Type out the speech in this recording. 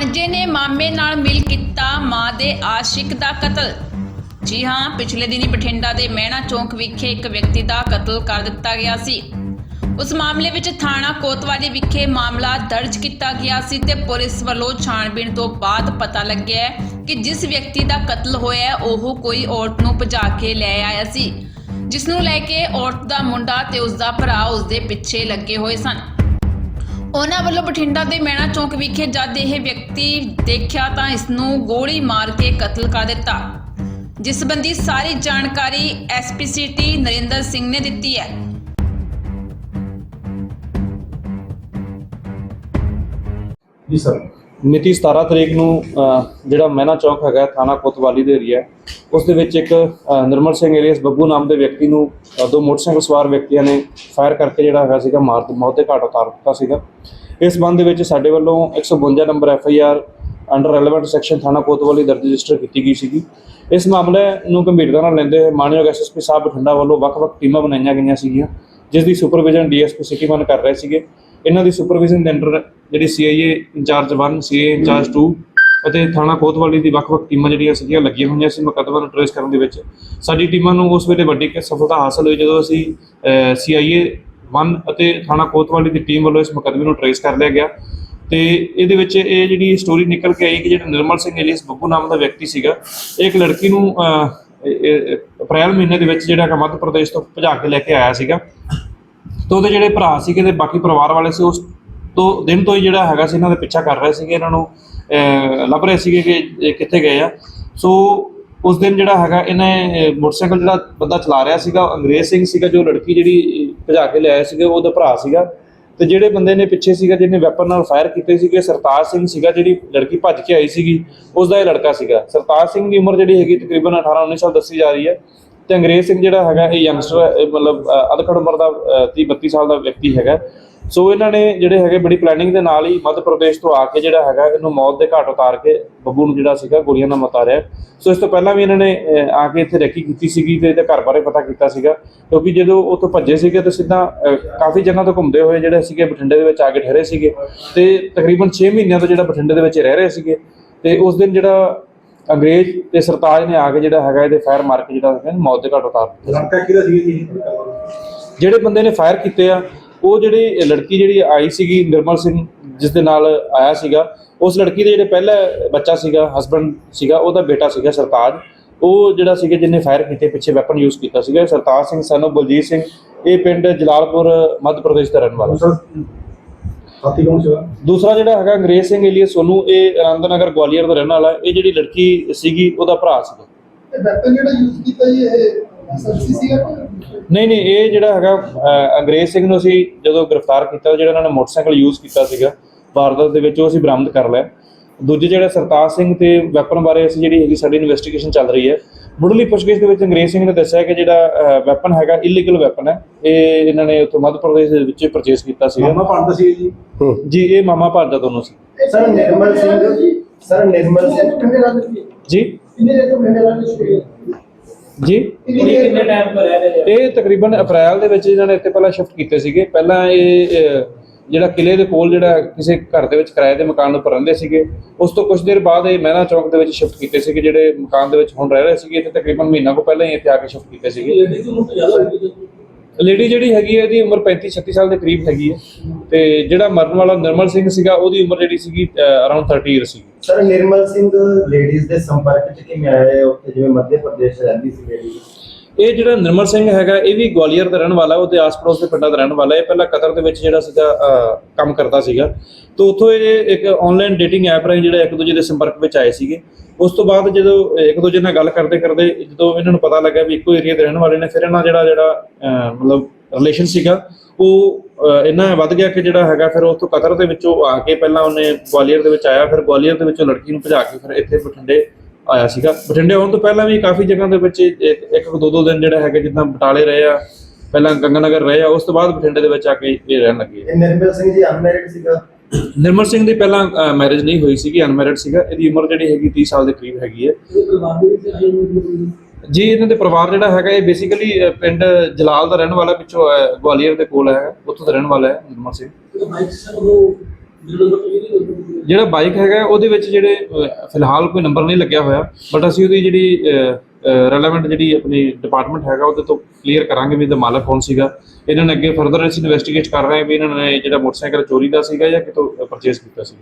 ਭਾਣਜੇ ਨੇ ਮਾਮੇ ਨਾਲ ਮਿਲ ਕੀਤਾ ਮਾਂ ਦੇ ਆਸ਼ਿਕ ਦਾ ਕਤਲ। ਜੀ ਹਾਂ, ਪਿਛਲੇ ਦਿਨੀ ਬਠਿੰਡਾ ਦੇ ਮਹਿਣਾ ਚੌਂਕ ਵਿਖੇ ਇੱਕ ਵਿਅਕਤੀ ਦਾ ਕਤਲ ਕਰ ਦਿੱਤਾ ਗਿਆ ਸੀ। ਉਸ ਮਾਮਲੇ ਵਿੱਚ ਥਾਣਾ ਕੋਤਵਾਲੀ ਵਿਖੇ ਮਾਮਲਾ ਦਰਜ ਕੀਤਾ ਗਿਆ ਸੀ ਤੇ ਪੁਲਿਸ ਵੱਲੋਂ ਛਾਣਬੀਣ ਤੋਂ ਬਾਅਦ ਪਤਾ ਲੱਗਿਆ ਕਿ ਜਿਸ ਵਿਅਕਤੀ ਦਾ ਕਤਲ ਹੋਇਆ, ਉਹ ਕੋਈ ਔਰਤ ਨੂੰ ਭਜਾ ਕੇ ਲੈ ਆਇਆ ਸੀ। ਜਿਸ ਨੂੰ ਲੈ ਕੇ ਔਰਤ ਦਾ ਮੁੰਡਾ ਤੇ ਉਸ ਦਾ ਭਰਾ ਉਸ ਦੇ ਪਿੱਛੇ ਲੱਗੇ ਹੋਏ ਸਨ। ਉਹਨਾਂ ਵੱਲੋਂ ਬਠਿੰਡਾ ਦੇ ਮੈਣਾ ਚੌਂਕ ਵਿਖੇ ਜਦ ਇਹ ਵਿਅਕਤੀ ਦੇਖਿਆ ਤਾਂ ਇਸ ਨੂੰ ਗੋਲੀ ਮਾਰ ਕੇ ਕਤਲ ਕਰ ਦਿੱਤਾ। ਜਿਸ ਸੰਬੰਧੀ ਸਾਰੀ ਜਾਣਕਾਰੀ ਐਸਪੀਸੀਟੀ ਨਰਿੰਦਰ ਸਿੰਘ ਨੇ ਦਿੱਤੀ ਹੈ। ਜੀ ਸਰ। ਮਿਤੀ 17 ਤਰੀਕ ਨੂੰ ਜਿਹੜਾ ਮਹਿਨਾ ਚੌਕ ਹੈਗਾ, ਥਾਣਾ ਕੋਤਵਾਲੀ ਦੇ ਏਰੀਆ ਉਸ ਦੇ ਵਿੱਚ ਇੱਕ ਨਿਰਮਲ ਸਿੰਘ ਏਲੀਅਸ ਬੱਬੂ ਨਾਮ ਦੇ ਵਿਅਕਤੀ ਨੂੰ ਦੋ ਮੋਟਰਸਾਈਕਲ ਸਵਾਰ ਵਿਅਕਤੀਆਂ ਨੇ ਫਾਇਰ ਕਰਕੇ ਜਿਹੜਾ ਹੈਗਾ ਸੀਗਾ, ਮਾਰ ਮੌਤ ਦੇ ਘਾਟ ਉਤਾਰ ਦਿੱਤਾ ਸੀਗਾ। ਇਸ ਸੰਬੰਧ ਦੇ ਵਿੱਚ ਸਾਡੇ ਵੱਲੋਂ 152 number F I R under relevant section ਥਾਣਾ ਕੋਤਵਾਲੀ ਦਰਜ ਰਜਿਸਟਰ ਕੀਤੀ ਗਈ ਸੀਗੀ। ਇਸ ਮਾਮਲੇ ਨੂੰ ਗੰਭੀਰਤਾ ਨਾਲ ਲੈਂਦੇ ਹੋਏ ਮਾਨਯੋਗ ਐਸਐਸਪੀ ਸਾਹਿਬ ਬਠਿੰਡਾ ਵੱਲੋਂ ਵੱਖ-ਵੱਖ ਟੀਮਾਂ ਬਣਾਈਆਂ ਗਈਆਂ ਸੀਗੀਆਂ, ਜਿਸ ਦੀ ਸੁਪਰਵਿਜ਼ਨ ਡੀਐਸਪੀ ਸਿਟੀ ਵਨ ਕਰ ਰਹੇ ਸੀਗੇ। ਇਹਨਾਂ ਦੀ ਸੁਪਰਵਿਜ਼ਨ ਦੇ ਅੰਡਰ ਜਿਹੜੀ ਸੀਆਈਏ ਇੰਚਾਰਜ 1 ਸੀਏ ਇੰਚਾਰਜ 2 ਅਤੇ ਥਾਣਾ ਕੋਤਵਾਲੀ ਦੀ ਵੱਖ-ਵੱਖ ਟੀਮਾਂ ਜਿਹੜੀਆਂ ਸੀਗੀਆਂ ਲੱਗੀਆਂ ਹੋਈਆਂ ਸੀ ਮੁਕੱਦਮਾ ਨੂੰ ਟ੍ਰੇਸ ਕਰਨ ਦੇ ਵਿੱਚ। ਸਾਡੀ ਟੀਮਾਂ ਨੂੰ ਉਸ ਵੇਲੇ ਵੱਡੀ ਸਫਲਤਾ ਹਾਸਲ ਹੋਈ ਜਦੋਂ ਅਸੀਂ ਸੀਆਈਏ 1 ਅਤੇ ਥਾਣਾ ਕੋਤਵਾਲੀ ਦੀ ਟੀਮ ਵੱਲੋਂ ਇਸ ਮੁਕੱਦਮੇ ਨੂੰ ਟ੍ਰੇਸ ਕਰ ਲਿਆ ਗਿਆ। ਤੇ ਇਹਦੇ ਵਿੱਚ ਇਹ ਜਿਹੜੀ ਸਟੋਰੀ ਨਿਕਲ ਕੇ ਆਈ ਕਿ ਜਿਹੜਾ ਨਿਰਮਲ ਸਿੰਘ ਏਲੀਅਸ ਬੱਬੂ ਨਾਮ ਦਾ ਵਿਅਕਤੀ ਸੀਗਾ, ਇਹ ਇੱਕ ਲੜਕੀ ਨੂੰ ਅਪ੍ਰੈਲ ਮਹੀਨੇ ਦੇ ਵਿੱਚ ਜਿਹੜਾ ਕਿ ਮੱਧ ਪ੍ਰਦੇਸ਼ ਤੋਂ ਭਜਾ ਕੇ ਲੈ ਕੇ ਆਇਆ ਸੀਗਾ। ਤੇ ਉਹਦੇ ਜਿਹੜੇ ਭਰਾ ਸੀਗੇ ਤੇ ਬਾਕੀ ਪਰਿਵਾਰ ਵਾਲੇ ਸੀ, ਉਸ ਤੋਂ ਦਿਨ ਤੋਂ ਹੀ ਜਿਹੜਾ ਹੈਗਾ ਸੀ, ਇਹਨਾਂ ਦੇ ਪਿੱਛਾ ਕਰ ਰਹੇ ਸੀਗੇ, ਇਹਨਾਂ ਨੂੰ ਲੱਭ ਰਹੇ ਸੀਗੇ ਕਿ ਇਹ ਕਿੱਥੇ ਗਏ ਆ। ਸੋ ਉਸ ਦਿਨ ਜਿਹੜਾ ਹੈਗਾ, ਇਹਨੇ ਮੋਟਰਸਾਈਕਲ ਜਿਹੜਾ ਬੰਦਾ ਚਲਾ ਰਿਹਾ ਸੀਗਾ, ਅੰਗਰੇਜ਼ ਸਿੰਘ ਸੀਗਾ, ਜੋ ਲੜਕੀ ਜਿਹੜੀ ਭਜਾ ਕੇ ਲਿਆਇਆ ਸੀਗਾ ਉਹਦਾ ਭਰਾ ਸੀਗਾ। ਤੇ ਜਿਹੜੇ ਬੰਦੇ ਨੇ ਪਿੱਛੇ ਸੀਗਾ, ਜਿਹਨੇ ਵੈਪਨ ਨਾਲ ਫਾਇਰ ਕੀਤੇ ਸੀਗੇ, ਸਰਤਾਜ ਸਿੰਘ ਸੀਗਾ, ਜਿਹੜੀ ਲੜਕੀ ਭੱਜ ਕੇ ਆਈ ਸੀਗੀ ਉਸ ਦਾ ਇਹ ਲੜਕਾ ਸੀਗਾ। ਸਰਤਾਜ ਸਿੰਘ ਦੀ ਉਮਰ ਜਿਹੜੀ ਹੈਗੀ ਤਕਰੀਬਨ 18 19 ਸਾਲ ਦੱਸੀ ਜਾ ਰਹੀ ਹੈ। ਤੇ ਅੰਗਰੇਜ਼ ਸਿੰਘ ਜਿਹੜਾ ਹੈਗਾ ਇਹ ਯੰਗਸਟਰ ਮਤਲਬ ਅਧਖੜ ਉਮਰ ਦਾ 30 32 ਸਾਲ ਦਾ ਵਿਅਕਤੀ ਹੈਗਾ। ਸੋ ਇਹਨਾਂ ਨੇ ਜਿਹੜੇ ਹੈਗੇ ਬੜੀ ਪਲੈਨਿੰਗ ਦੇ ਨਾਲ ਹੀ ਮੱਧ ਪ੍ਰਦੇਸ਼ ਤੋਂ ਆ ਕੇ ਜਿਹੜਾ ਹੈਗਾ, ਇਹਨੂੰ ਮੌਤ ਦੇ ਘਾਟ ਉਤਾਰ ਕੇ ਬੱਬੂ ਨੂੰ ਜਿਹੜਾ ਸੀਗਾ ਗੋਲੀਆਂ ਨਾਲ ਮਾਰਿਆ। ਸੋ ਇਸ ਤੋਂ ਪਹਿਲਾਂ ਵੀ ਇਹਨਾਂ ਨੇ ਆ ਕੇ ਇੱਥੇ ਰੈਕੀ ਕੀਤੀ ਸੀਗੀ ਤੇ ਇਹਦੇ ਘਰ ਬਾਰੇ ਪਤਾ ਕੀਤਾ ਸੀਗਾ। ਕਿਉਂਕਿ ਜਦੋਂ ਉੱਥੋਂ ਭੱਜੇ ਸੀਗੇ ਤੇ ਸਿੱਧਾ ਕਾਫੀ ਜਗ੍ਹਾ ਤੋਂ ਘੁੰਮਦੇ ਹੋਏ ਜਿਹੜੇ ਸੀਗੇ ਬਠਿੰਡੇ ਦੇ ਵਿੱਚ ਆ ਕੇ ਠਹਿਰੇ ਸੀਗੇ। ਤੇ ਤਕਰੀਬਨ 6 ਮਹੀਨਿਆਂ ਤੋਂ ਜਿਹੜਾ ਬਠਿੰਡੇ ਦੇ ਵਿੱਚ ਰਹਿ ਰਹੇ ਸੀਗੇ। ਤੇ ਉਸ ਦਿਨ ਜਿਹੜਾ ਅੰਗਰੇਜ਼ ਤੇ ਸਰਤਾਜ ਨੇ ਆ ਕੇ ਜਿਹੜਾ ਹੈਗਾ ਇਹਦੇ ਫਾਇਰ ਮਾਰ ਕੇ ਜਿਹੜਾ ਹੈਗਾ ਮੌਤ ਦੇ ਘਾਟ ਉਤਾਰ ਦਿੱਤਾ। ਲੜਕਾ ਕਿਹਦਾ ਸੀ ਜੀ? ਜਿਹੜੇ ਬੰਦੇ ਨੇ ਫਾਇਰ ਕੀਤੇ ਆ ਉਹ ਜਿਹੜੀ ਲੜਕੀ ਜਿਹੜੀ ਆਈ ਸੀਗੀ ਨਿਰਮਲ ਸਿੰਘ ਜਿਸ ਦੇ ਨਾਲ ਆਇਆ ਸੀਗਾ ਉਸ ਲੜਕੀ ਦੇ ਜਿਹੜੇ ਪਹਿਲਾ ਬੱਚਾ ਸੀਗਾ ਹਸਬੰਡ ਸੀਗਾ ਉਹਦਾ ਬੇਟਾ ਸੀਗਾ ਸਰਤਾਜ। ਉਹ ਜਿਹੜਾ ਸੀਗਾ ਜਿਹਨੇ ਫਾਇਰ ਕੀਤੇ ਪਿੱਛੇ ਵੈਪਨ ਯੂਜ਼ ਕੀਤਾ ਸੀਗਾ। ਸਰਤਾਜ ਸਿੰਘ ਸਾਨੂੰ ਬਲਜੀਤ ਸਿੰਘ ਇਹ ਪਿੰਡ ਜਲਾਲਪੁਰ ਮੱਧ ਪ੍ਰਦੇਸ਼ ਦਾ ਰਹਿਣ ਵਾਲਾ ਸਾਥੀ ਕੌਣ ਸੀਗਾ ਦੂਸਰਾ ਜਿਹੜਾ ਹੈਗਾ ਅੰਗਰੇਜ਼ ਸਿੰਘ ਏਲੀਅਸ ਸੋਨੂ ਇਹ ਆਨੰਦਨਗਰ ਗਵਾਲੀਅਰ ਦਾ ਰਹਿਣ ਵਾਲਾ ਹੈ। ਇਹ ਜਿਹੜੀ ਲੜਕੀ ਸੀਗੀ ਉਹਦਾ ਭਰਾ ਸੀਗਾ ਇਹ ਵੈਪਨ ਜਿਹੜਾ ਯੂਜ਼ ਕੀਤਾ ਜੀ ਇਹ ਐਸਐਸਸੀ ਸੀਗਾ ਕੋਈ? ਨਹੀਂ ਨਹੀਂ ਇਹ ਜਿਹੜਾ ਹੈਗਾ ਅਹ, ਅੰਗਰੇਜ਼ ਸਿੰਘ ਨੂੰ ਅਸੀਂ ਜਦੋਂ ਗ੍ਰਿਫਤਾਰ ਕੀਤਾ ਜਿਹੜਾ ਇਹਨਾਂ ਨੇ ਮੋਟਰਸਾਈਕਲ ਯੂਜ਼ ਕੀਤਾ ਸੀਗਾ ਵਾਰਦਾਤ ਦੇ ਵਿੱਚ ਉਹ ਅਸੀਂ ਬਰਾਮਦ ਕਰ ਲਿਆ ਦੂਜੇ ਜਿਹੜਾ ਸਰਤਾਜ ਸਿੰਘ ਤੇ ਵੈਪਨ ਬਾਰੇ ਅਸੀਂ ਜਿਹੜੀ ਹੈਗੀ ਸਾਡੀ ਇਨਵੈਸਟੀਗੇਸ਼ਨ ਚੱਲ ਰਹੀ ਹੈ ਮੁੱਢਲੀ ਪੁੱਛਗਿੱਛ ਦੇ ਵਿੱਚ ਅੰਗਰੇਜ਼ ਸਿੰਘ ਨੇ ਦੱਸਿਆ ਕਿ ਜਿਹੜਾ ਵੈਪਨ ਹੈਗਾ ਇਲੀਗਲ ਵੈਪਨ ਹੈ ਇਹ ਇਹਨਾਂ ਨੇ ਉੱਥੋਂ ਮੱਧ ਪ੍ਰਦੇਸ਼ ਦੇ ਵਿੱਚ ਪਰਚੇਸ ਕੀਤਾ ਸੀਗਾ। ਮਾਮਾ ਪੜਦਾ ਸੀ ਜੀ? ਜੀ ਇਹ ਮਾਮਾ ਭਾਰਦਾ ਦੋਨੋਂ ਸੀ। Sir Nirmal Singh sir Nirmal Singh. ਕਿੰਨੇ ਰਾਤ ਦੀ ਜੀ? ਕਿੰਨੇ ਰਾਤ ਤੋਂ ਕਿੰਨੇ ਰਾਤ ਦੀ ਜੀ? ਕਿੰਨੇ ਟਾਈਮ ਤੋਂ ਰਹਿ ਰਹੇ ਇਹ ਤਕਰੀਬਨ ਅਪ੍ਰੈਲ ਦੇ ਵਿੱਚ ਇਹਨਾਂ ਨੇ ਇੱਥੇ ਪਹਿਲਾਂ ਸ਼ਿਫਟ ਕੀਤੇ ਸੀਗੇ। ਪਹਿਲਾਂ ਇਹ ਜਿਹੜਾ ਕਿਲੇ ਦੇ ਕੋਲ ਜਿਹੜਾ ਕਿਸੇ ਘਰ ਦੇ ਵਿੱਚ ਕਿਰਾਏ ਦੇ ਮਕਾਨ ਉੱਪਰ ਰਹਿੰਦੇ ਸੀਗੇ ਉਸ ਤੋਂ ਕੁਝ ਦੇਰ ਬਾਅਦ ਇਹ ਮਹਿਣਾ ਚੌਕ ਦੇ ਵਿੱਚ ਸ਼ਿਫਟ ਕੀਤੇ ਸੀਗੇ ਜਿਹੜੇ ਮਕਾਨ ਦੇ ਵਿੱਚ ਹੁਣ ਰਹਿ ਰਹੇ ਸੀਗੇ ਇੱਥੇ ਤਕਰੀਬਨ ਮਹੀਨਾ ਕੋ ਪਹਿਲਾਂ ਹੀ ਇੱਥੇ ਆ ਕੇ ਸ਼ਿਫਟ ਕੀਤੇ ਸੀਗੇ। ਲੇਡੀ ਜਿਹੜੀ ਹੈਗੀ ਹੈ ਇਹਦੀ ਉਮਰ 35 36 ਸਾਲ ਦੇ ਕਰੀਬ ਹੈਗੀ ਹੈ। ਤੇ ਜਿਹੜਾ ਮਰਨ ਵਾਲਾ ਨਿਰਮਲ ਸਿੰਘ ਸੀਗਾ ਉਹਦੀ ਉਮਰ ਜਿਹੜੀ ਸੀਗੀ ਅਰਾਊਂਡ 30 ਇਅਰ ਸੀ ਸਰ ਨਿਰਮਲ ਸਿੰਘ ਲੇਡੀਜ਼ ਦੇ ਸੰਪਰਕ ਚ ਕਿਵੇਂ ਆਇਆ ਉੱਥੇ ਜਿਵੇਂ ਮੱਧ ਪ੍ਰਦੇਸ਼ ਰਹਿੰਦੀ ਸੀ ਲੇਡੀ ਇਹ ਜਿਹੜਾ ਨਿਰਮਲ ਸਿੰਘ ਹੈਗਾ, ਇਹ ਵੀ ਗਵਾਲੀਅਰ ਦਾ ਰਹਿਣ ਵਾਲਾ ਉਹਦੇ ਆਸ-ਪੜੋਸ ਦੇ ਪਿੰਡਾਂ ਦਾ ਰਹਿਣ ਵਾਲਾ ਹੈ ਪਹਿਲਾਂ ਕਤਰ ਦੇ ਵਿੱਚ ਜਿਹੜਾ ਸੀਗਾ ਕੰਮ ਕਰਦਾ ਸੀਗਾ। ਤੇ ਉੱਥੋਂ ਇਹ ਇੱਕ ਆਨਲਾਈਨ ਡੇਟਿੰਗ ਐਪ ਰਾਹੀਂ ਜਿਹੜਾ ਇੱਕ ਦੂਜੇ ਦੇ ਸੰਪਰਕ ਵਿੱਚ ਆਏ ਸੀਗੇ। ਉਸ ਤੋਂ ਬਾਅਦ ਜਦੋਂ ਇੱਕ ਦੂਜੇ ਨਾਲ ਗੱਲ ਕਰਦੇ ਕਰਦੇ ਜਦੋਂ ਇਹਨਾਂ ਨੂੰ ਪਤਾ ਲੱਗਾ ਵੀ ਇੱਕੋ ਏਰੀਆ ਦੇ ਰਹਿਣ ਵਾਲੇ ਨੇ, ਫਿਰ ਇਹਨਾਂ ਜਿਹੜਾ ਜਿਹੜਾ ਮਤਲਬ ਰਿਲੇਸ਼ਨ ਸੀਗਾ, ਉਹ ਇੰਨਾ ਵੱਧ ਗਿਆ ਕਿ ਜਿਹੜਾ ਹੈਗਾ, ਫਿਰ ਉੱਥੋਂ ਕਤਰ ਦੇ ਵਿੱਚੋਂ ਆ ਕੇ ਪਹਿਲਾਂ ਉਹਨੇ ਗਵਾਲੀਅਰ ਦੇ ਵਿੱਚ ਆਇਆ, ਫਿਰ ਗਵਾਲੀਅਰ ਦੇ ਵਿੱਚੋਂ ਲੜਕੀ ਨੂੰ ਭਜਾ ਕੇ ਫਿਰ ਇੱਥੇ ਬਠਿੰਡੇ ਆਇਆ ਸੀਗਾ। ਬਠਿੰਡੇ ਆਉਣ ਤੋਂ ਪਹਿਲਾਂ ਵੀ ਕਾਫੀ ਜਗ੍ਹਾ ਦੇ ਵਿੱਚ ਇੱਕ ਇੱਕ ਦੋ ਦੋ ਦਿਨ ਜਿਹੜਾ ਹੈਗਾ ਜਿੱਦਾਂ ਬਟਾਲੇ ਰਹੇ ਆ ਪਹਿਲਾਂ ਗੰਗਾਨਗਰ ਰਹੇ ਆ ਉਸ ਤੋਂ ਬਾਅਦ ਬਠਿੰਡੇ ਦੇ ਵਿੱਚ ਆ ਕੇ ਇਹ ਰਹਿਣ ਲੱਗੇ ਇਹ ਨਿਰਮਲ ਸਿੰਘ ਜੀ ਅਨਮੈਰਿਡ ਸੀਗਾ। ਨਿਰਮਲ ਸਿੰਘ ਦੀ ਪਹਿਲਾਂ ਮੈਰਿਜ ਨਹੀਂ ਹੋਈ ਸੀਗੀ ਅਨਮੈਰਿਡ ਸੀਗਾ। ਇਹਦੀ ਉਮਰ ਜਿਹੜੀ ਹੈਗੀ 30 ਸਾਲ ਦੇ ਕਰੀਬ ਹੈਗੀ ਹੈ ਜੀ ਇਹਨਾਂ ਦੇ ਪਰਿਵਾਰ ਜਿਹੜਾ ਹੈਗਾ ਇਹ ਬੇਸਿਕਲੀ ਪਿੰਡ ਜਲਾਲ ਦਾ ਰਹਿਣ ਵਾਲਾ ਪਿੱਛੋਂ ਗਵਾਲੀਅਰ ਦੇ ਕੋਲ ਹੈ ਉੱਥੋਂ ਦਾ ਰਹਿਣ ਵਾਲਾ ਹੈ ਨਿਰਮਲ ਸਿੰਘ। ਜਿਹੜਾ ਬਾਈਕ ਹੈਗਾ, ਉਹਦੇ ਵਿੱਚ ਜਿਹੜੇ ਫਿਲਹਾਲ ਕੋਈ ਨੰਬਰ ਨਹੀਂ ਲੱਗਿਆ ਹੋਇਆ ਬਟ ਅਸੀਂ ਉਹਦੀ ਜਿਹੜੀ ਰੈਲੇਵੈਂਟ ਜਿਹੜੀ ਆਪਣੀ ਡਿਪਾਰਟਮੈਂਟ ਹੈਗਾ, ਉਹਦੇ ਤੋਂ ਕਲੀਅਰ ਕਰਾਂਗੇ ਵੀ ਇਹਦਾ ਮਾਲਕ ਕੌਣ ਸੀਗਾ। ਇਹਨਾਂ ਨੇ ਅੱਗੇ ਫਰਦਰ ਅਸੀਂ ਇਨਵੈਸਟੀਗੇਟ ਕਰ ਰਹੇ ਹਾਂ ਵੀ ਇਹਨਾਂ ਨੇ ਜਿਹੜਾ ਮੋਟਰਸਾਈਕਲ ਚੋਰੀ ਦਾ ਸੀਗਾ ਜਾਂ ਕਿਤੋਂ ਪਰਚੇਸ ਕੀਤਾ ਸੀ